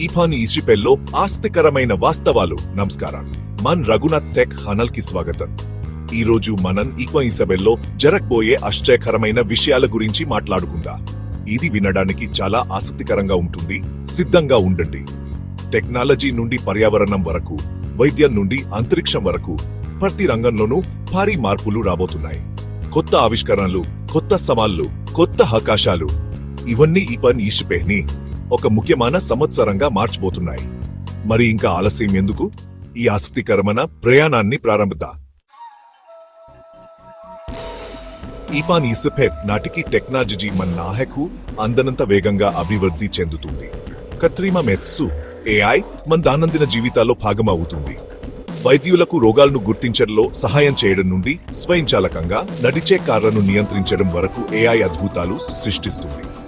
ఈఫాన్ ఈస్టిపెల్లో ఆస్తికరమైన వాస్తవాలు. నమస్కారం. మన్ రఘునాథ్ టెక్ హనల్కి స్వాగతం. ఈ రోజు మనం ఈక్వా ఇసబెల్లో జరగబోయే ఆశ్చర్యకరమైన విషయాల గురించి మాట్లాడుకుందా. ఇది వినడానికి చాలా ఆసక్తికరంగా ఉంటుంది. సిద్ధంగా ఉండండి. టెక్నాలజీ నుండి పర్యావరణం వరకు వైద్యం నుండి అంతరిక్షం వరకు ప్రతి రంగంలోనూ భారీ మార్పులు రాబోతున్నాయి. కొత్త ఆవిష్కరణలు కొత్త సవాళ్ళు కొత్త అవకాశాలు. ఇవన్నీ ఈ పని ఈషిపేని ఒక ముఖ్యమైన సంవత్సరంగా మార్చబోతున్నాయి మరి ఇంకా ఆలస్యం ఎందుకు? ఈ ఆసక్తికరమైన ప్రయాణాన్ని ప్రారంభిద్దా. ఈపాన్ ఈసపెప్ నాటికి టెక్నాలజీ మన నాహకు అందనంత వేగంగా అభివృద్ధి చెందుతుంది. కత్రిమ మెత్సు ఏఐ మన దైనందిన జీవితాల్లో భాగమవుతుంది. వైద్యులకు రోగాలను గుర్తించడంలో సహాయం చేయడం నుండి స్వయంచాలకంగా నడిచే కార్లను నియంత్రించడం వరకు ఏఐ అద్భుతాలు సృష్టిస్తుంది.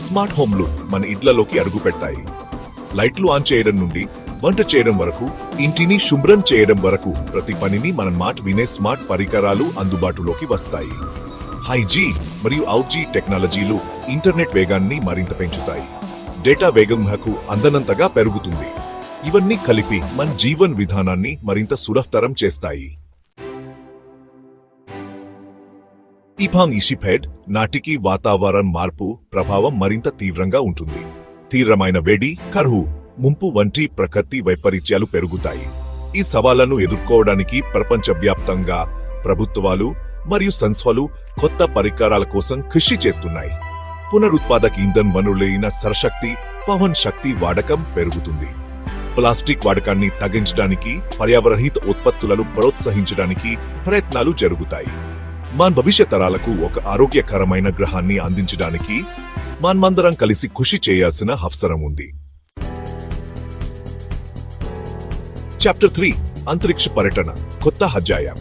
స్మార్ట్ హోమ్లు మన ఇళ్ళలోకి అడుగుపెట్టాయి లైట్లు ఆన్ చేయడం నుండి వంట చేయడం వరకు ఇంటిని శుభ్రం చేయడం వరకు ప్రతి పనిని మన మాట వినే స్మార్ట్ పరికరాలు అందుబాటులోకి వస్తాయి. హైజీ మరియు అవుజీ టెక్నాలజీలు ఇంటర్నెట్ వేగాన్ని మరింత పెంచుతాయి. డేటా వేగం హకు అందనంతగా పెరుగుతుంది. ఇవన్నీ కలిపి మన జీవన్ విధానాన్ని మరింత సులభతరం చేస్తాయి. ఇపాంగ్ ఇషిఫెడ్ నాటికి వాతావరణ మార్పు ప్రభావం మరింత తీవ్రంగా ఉంటుంది. తీవ్రమైన వేడి కరువు ముంపు వంటి ప్రకృతి వైపరీత్యాలు పెరుగుతాయి. ఈ సవాళ్ళను ఎదుర్కోవడానికి ప్రపంచవ్యాప్తంగా ప్రభుత్వాలు మరియు సంస్థలు కొత్త పరికరాల కోసం కృషి చేస్తున్నాయి. పునరుత్పాదక ఇంధన్ వనరులైన సరశక్తి పవన్ శక్తి వాడకం పెరుగుతుంది. ప్లాస్టిక్ వాడకాన్ని తగ్గించడానికి పర్యావరణహిత ఉత్పత్తులను ప్రోత్సహించడానికి ప్రయత్నాలు జరుగుతాయి. మన భవిష్యత్ తరాలకు ఒక ఆరోగ్యకరమైన గ్రహాన్ని అందించడానికి మనమందరం కలిసి కృషి చేయాల్సిన అవసరం ఉంది. చాప్టర్ త్రీ అంతరిక్ష పర్యటన కొత్త అధ్యాయం.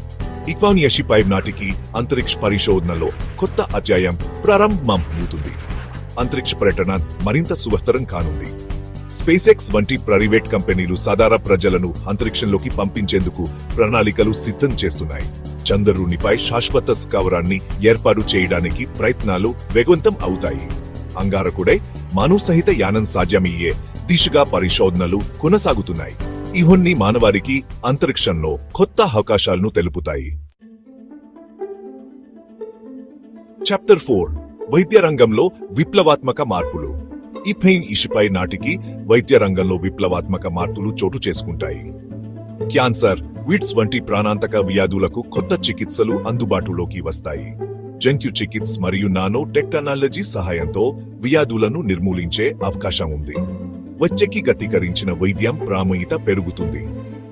ఇక్వాన్ యషి నాటికి అంతరిక్ష పరిశోధనలో కొత్త అధ్యాయం ప్రారంభం అవుతుంది అంతరిక్ష పర్యటన మరింత సువస్తరం కానుంది. స్పేస్ ఎక్స్ వంటి ప్రైవేట్ కంపెనీలు సాధారణ ప్రజలను అంతరిక్షంలోకి పంపించేందుకు ప్రణాళికలు సిద్ధం చేస్తున్నాయి. చంద్రునిపై శాశ్వత స్కవరాన్ని ఏర్పాటు చేయడానికి ప్రయత్నాలు వేగవంతం అవుతాయి. అంగారకుడే మానవ సహిత యానం సాధ్యమయ్యే దిశగా పరిశోధనలు కొనసాగుతున్నాయి. ఇవన్నీ మానవారికి అంతరిక్షంలో కొత్త అవకాశాలను తెలుపుతాయి. చాప్టర్ ఫోర్ వైద్య రంగంలో విప్లవాత్మక మార్పులు. ఈ ఇషిపై ఇషుపై నాటికి వైద్య రంగంలో విప్లవాత్మక మార్పులు చోటు చేసుకుంటాయి. క్యాన్సర్ విట్స్ వంటి ప్రాణాంతక వ్యాధులకు కొత్త చికిత్సలు అందుబాటులోకి వస్తాయి. జంక్యు చికిత్స మరియు నానో టెక్నాలజీ సహాయంతో వ్యాధులను నిర్మూలించే అవకాశం ఉంది. వచ్చెకి గతీకరించిన వైద్యం ప్రాముఖ్యత పెరుగుతుంది.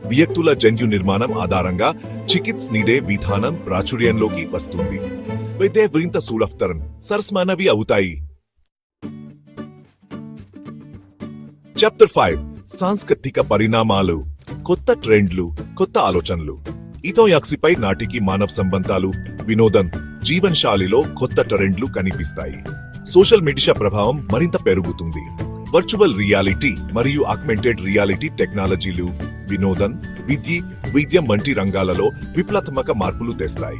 వ్యక్తుల జన్యు నిర్మాణం ఆధారంగా చికిత్స నీడే విధానం ప్రాచుర్యంలోకి వస్తుంది. వైద్య వృంత సులభతరం సరస్మానవి అవుతాయి. చాప్టర్ ఫైవ్ సాంస్కృతిక పరిణామాలు. కొత్త ట్రెండ్లు కొత్త ఆలోచనలు. ఇథోయాక్సిపై నాటికి మానవ సంబంధాలు వినోదం జీవనశాలిలో కొత్త ట్రెండ్లు కనిపిస్తాయి. సోషల్ మీడియా ప్రభావం మరింత పెరుగుతుంది. వర్చువల్ రియాలిటీ మరియు ఆగ్మెంటెడ్ రియాలిటీ టెక్నాలజీలు వినోదం విద్య వైద్యం వంటి రంగాలలో విప్లవాత్మక మార్పులు తెస్తాయి.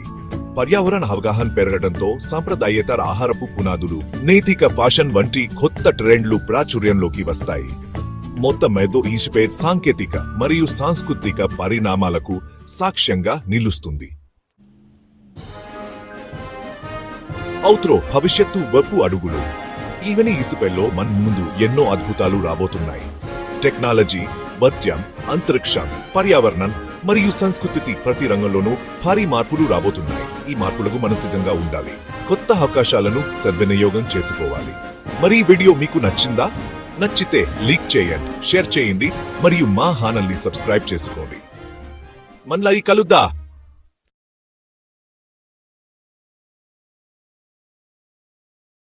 పర్యావరణ అవగాహన పెరగడంతో సాంప్రదాయేతర ఆహారపు పునాదులు నైతిక ఫ్యాషన్ వంటి కొత్త ట్రెండ్లు ప్రాచుర్యంలోకి వస్తాయి. మొత్తం మీద ఈసిపే సాంకేతిక మరియు సాంస్కృతిక పరిణామాలకు సాక్ష్యంగా నిలుస్తుంది. ఔత్రో భవిష్యత్తు వైపు అడుగులు. ఈవెని ఈసిపెల్లో మన ముందు ఎన్నో అద్భుతాలు రాబోతున్నాయి. టెక్నాలజీ వైద్యం అంతరిక్షం పర్యావరణం మరియు సంస్కృతి ప్రతి రంగంలోనూ భారీ మార్పులు రాబోతున్నాయి. ఈ మార్పులకు మన సిద్ధంగా ఉండాలి. కొత్త అవకాశాలను సద్వినియోగం చేసుకోవాలి. మరి వీడియో మీకు నచ్చిందా? నచ్చితే లీక్ చేయండి షేర్ చేయండి మరియు మా హానల్ని సబ్స్క్రైబ్ చేసుకోండి. మనలా ఈ కలుద్దా.